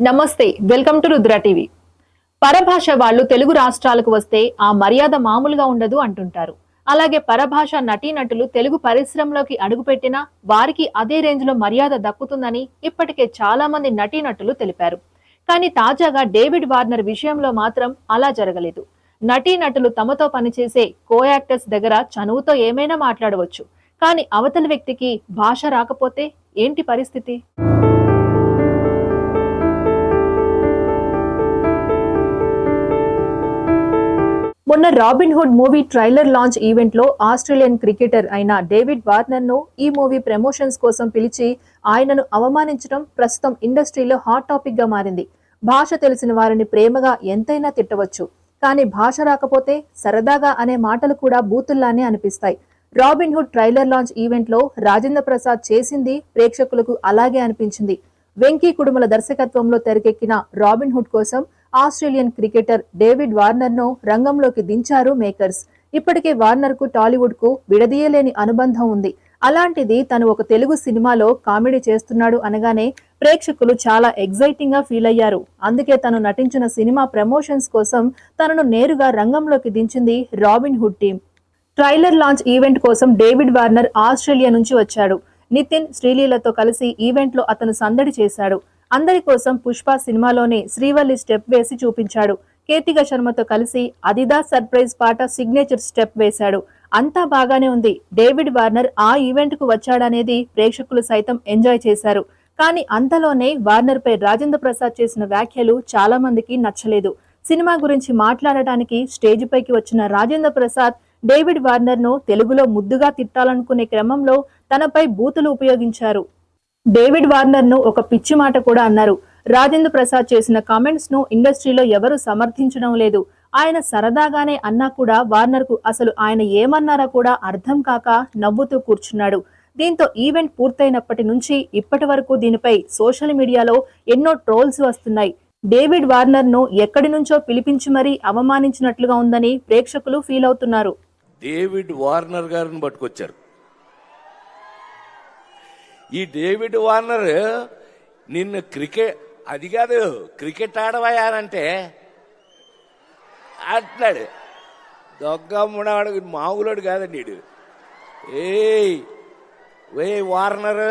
నమస్తే welcome to Rudra TV. పరభాష వాళ్ళు తెలుగు రాష్ట్రాలకు వస్తే ఆ మర్యాద మామూలుగా ఉండదు అంటుంటారు. అలాగే పరభాష నటీనటులు తెలుగు పరిశ్రమలోకి అడుగుపెట్టినా వారికి అదే రేంజ్లో మర్యాద దక్కుతుందని ఇప్పటికే చాలా మంది నటీనటులు తెలిపారు. కానీ తాజాగా డేవిడ్ వార్నర్ విషయంలో మాత్రం అలా జరగలేదు. నటీనటులు తమతో పనిచేసే కో యాక్టర్స్ దగ్గర చనువుతో ఏమైనా మాట్లాడవచ్చు. కానీ అవతలి వ్యక్తికి భాష రాకపోతే ఏంటి పరిస్థితి? మొన్న Robin Hood movie trailer launch ఈవెంట్లో ఆస్ట్రేలియన్ క్రికెటర్ అయిన డేవిడ్ వార్నర్ను ఈ మూవీ ప్రమోషన్స్ కోసం పిలిచి ఆయనను అవమానించడం ప్రస్తుతం ఇండస్ట్రీలో హాట్ టాపిక్గా మారింది. భాష తెలిసిన వారిని ప్రేమగా ఎంతైనా తిట్టవచ్చు. కానీ భాష రాకపోతే సరదాగా అనే మాటలు కూడా బూతుల్లానే అనిపిస్తాయి. రాబిన్ హుడ్ ట్రైలర్ లాంచ్ ఈవెంట్లో రాజేంద్ర ప్రసాద్ చేసింది ప్రేక్షకులకు అలాగే అనిపించింది. వెంకీ కుడుమల దర్శకత్వంలో తెరకెక్కిన రాబిన్ హుడ్ కోసం ఆస్ట్రేలియన్ క్రికెటర్ డేవిడ్ వార్నర్ను రంగంలోకి దించారు మేకర్స్. ఇప్పటికే వార్నర్కు టాలీవుడ్కు విడదీయలేని అనుబంధం ఉంది. అలాంటిది తను ఒక తెలుగు సినిమాలో కామెడీ చేస్తున్నాడు అనగానే ప్రేక్షకులు చాలా ఎగ్జైటింగ్గా ఫీల్ అయ్యారు. అందుకే తను నటించిన సినిమా ప్రమోషన్స్ కోసం తనను నేరుగా రంగంలోకి దించింది Robin Hood team trailer launch event కోసం డేవిడ్ వార్నర్ ఆస్ట్రేలియా నుంచి వచ్చాడు. నితిన్ శ్రీలీలతో కలిసి ఈవెంట్లో అతను సందడి చేశాడు. అందరి కోసం పుష్ప సినిమాలోనే శ్రీవల్లి స్టెప్ వేసి చూపించాడు. కేతిక శర్మతో కలిసి అదిదా సర్ప్రైజ్ పాట సిగ్నేచర్ స్టెప్ వేశాడు. అంతా బాగానే ఉంది. డేవిడ్ వార్నర్ ఆ ఈవెంట్కు వచ్చాడనేది ప్రేక్షకులు సైతం ఎంజాయ్ చేశారు. కానీ అంతలోనే వార్నర్ పై రాజేంద్ర ప్రసాద్ చేసిన వ్యాఖ్యలు చాలా మందికి నచ్చలేదు. సినిమా గురించి మాట్లాడటానికి స్టేజ్ పైకి వచ్చిన రాజేంద్ర ప్రసాద్ డేవిడ్ వార్నర్ను తెలుగులో ముద్దుగా తిట్టాలనుకునే క్రమంలో తనపై బూతులు ఉపయోగించారు. డేవిడ్ వార్నర్ను ఒక పిచ్చి మాట కూడా అన్నారు. రాజేంద్ర ప్రసాద్ చేసిన కామెంట్స్ను ఇండస్ట్రీలో ఎవరు సమర్థించడం లేదు. ఆయన సరదాగానే అన్నా కూడా వార్నర్కు అసలు ఆయన ఏమన్నారా కూడా అర్థం కాక నవ్వుతూ కూర్చున్నాడు. దీంతో ఈవెంట్ పూర్తయినప్పటి నుంచి ఇప్పటి వరకు దీనిపై సోషల్ మీడియాలో ఎన్నో ట్రోల్స్ వస్తున్నాయి. డేవిడ్ వార్నర్ను ఎక్కడి నుంచో పిలిపించి మరీ అవమానించినట్లుగా ఉందని ప్రేక్షకులు ఫీల్ అవుతున్నారు. డేవిడ్ వార్నర్ గారిని పట్టుకొచ్చారు. ఈ డేవిడ్ వార్నర్ నిన్ను క్రికెట్ అది కాదు క్రికెట్ ఆడవయానంటే అట్లాడు దొగ్గమ్ముడాడు మామూలుడు కాదండి వీడు. ఏయ్ వే Warner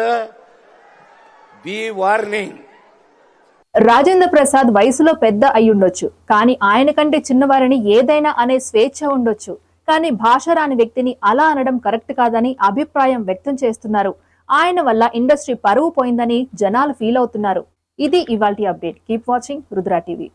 be warning. Rajendra Prasad వయసులో పెద్ద అయ్యుండొచ్చు. కానీ ఆయన కంటే చిన్నవారిని ఏదైనా అనే స్వేచ్ఛ ఉండొచ్చు. కానీ భాష రాని వ్యక్తిని అలా అనడం కరెక్ట్ కాదని అభిప్రాయం వ్యక్తం చేస్తున్నారు. ఆయన వల్ల ఇండస్ట్రీ పరువు పోయిందని జనాలు ఫీల్ అవుతున్నారు. ఇది ఇవాల్టి update. Keep watching Rudra TV.